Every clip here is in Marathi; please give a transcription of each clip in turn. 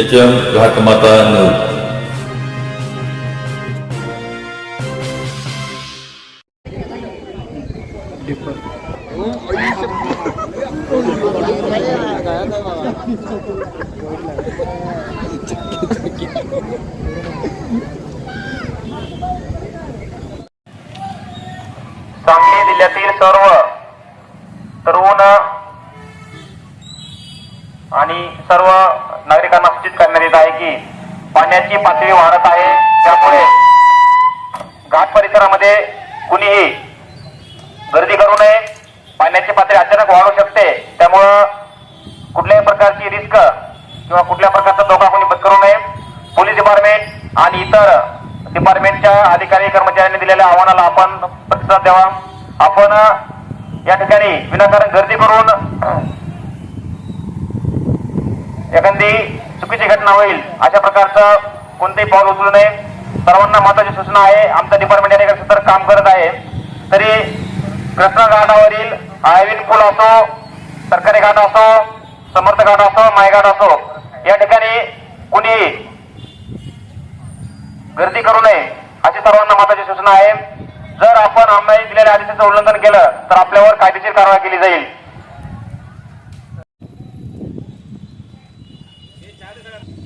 H M Ghatmata news Sangli जिल्ह्यातील सर्व तरुण आणि सर्व नागरिकांना सूचित करण्यात येत आहे की पाण्याची पातळी वाढत आहे. त्यामुळे घाट परिसरामध्ये कुणीही गर्दी करू नये. पाण्याची पातळी अचानक वाढू शकते. त्यामुळं कुठल्याही प्रकारची रिस्क किंवा कुठल्या प्रकारचा धोका कोणी पत्करू नये. पोलीस डिपार्टमेंट आणि इतर डिपार्टमेंटच्या अधिकारी कर्मचाऱ्यांनी दिलेल्या आव्हानाला आपण प्रतिसाद द्यावा. आपण या ठिकाणी विनाकारण गर्दी करून एखादी चुकीची घटना होईल अशा प्रकारचं कोणतेही पाऊल उचलू नये. सर्वांना महत्वाची सूचना आहे आमचं डिपार्टमेंट याने सतत काम करत आहे. तरी कृष्णा घाटावरील आयविन पूल असो सरकारी घाट असो समर्थ घाट असो मायघाट असो या ठिकाणी कुणी गर्दी करू नये अशी सर्वांना महत्वाची सूचना आहे. जर आपण आम्ही दिलेल्या आदेशाचं उल्लंघन केलं तर आपल्यावर कायदेशीर कारवाई केली जाईल. Thank you.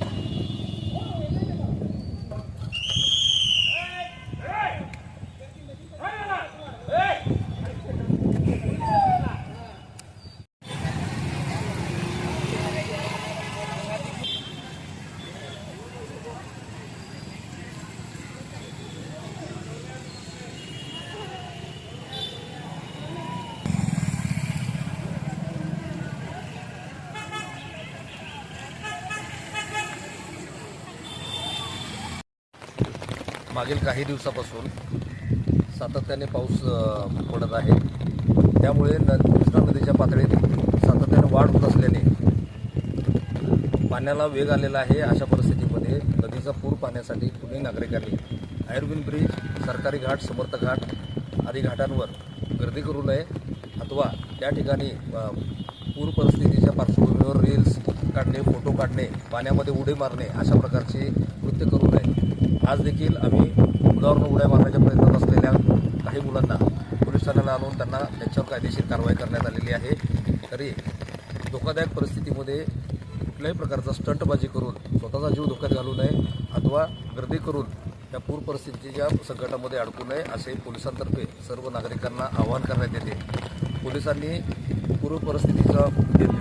मागील काही दिवसापासून सातत्याने पाऊस पडत आहे. त्यामुळे न कृष्णा नदीच्या पातळीत सातत्याने वाढ होत असल्याने पाण्याला वेग आलेला आहे अशा परिस्थितीमध्ये नदीचा पूर पाहण्यासाठी पुणे नागरिकांनी आयुर्वेद ब्रिज सरकारी घाट समर्थ घाट आदी घाटांवर गर्दी करू नये अथवा त्या ठिकाणी पूर परिस्थितीच्या पार्श्वभूमीवर रील्स काढणे फोटो काढणे पाण्यामध्ये उडी मारणे अशा प्रकारचे कृत्य करू नये. आज देखील आम्ही मुलावरून उड्या मारण्याच्या प्रयत्नात असलेल्या काही मुलांना पोलीस ठाण्याला आणून त्यांना त्यांच्यावर कायदेशीर कारवाई करण्यात आलेली आहे. तरी धोकादायक परिस्थितीमध्ये कुठल्याही प्रकारचा स्टंटबाजी करून स्वतःचा जीव धोक्यात घालू नये अथवा गर्दी करून या पूर परिस्थितीच्या संकटामध्ये अडकू नये असे पोलिसांतर्फे सर्व नागरिकांना आवाहन करण्यात येते. पोलिसांनी पूर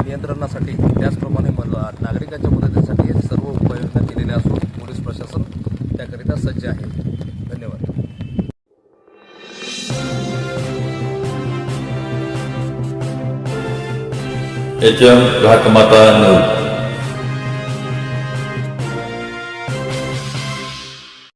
नियंत्रणासाठी त्याचप्रमाणे मला नागरिकांच्या मदतीसाठी सर्व उपाययोजना केलेल्या असून पोलीस प्रशासन त्याकरिता सज्ज आहे. धन्यवाद. H M Ghatmata news.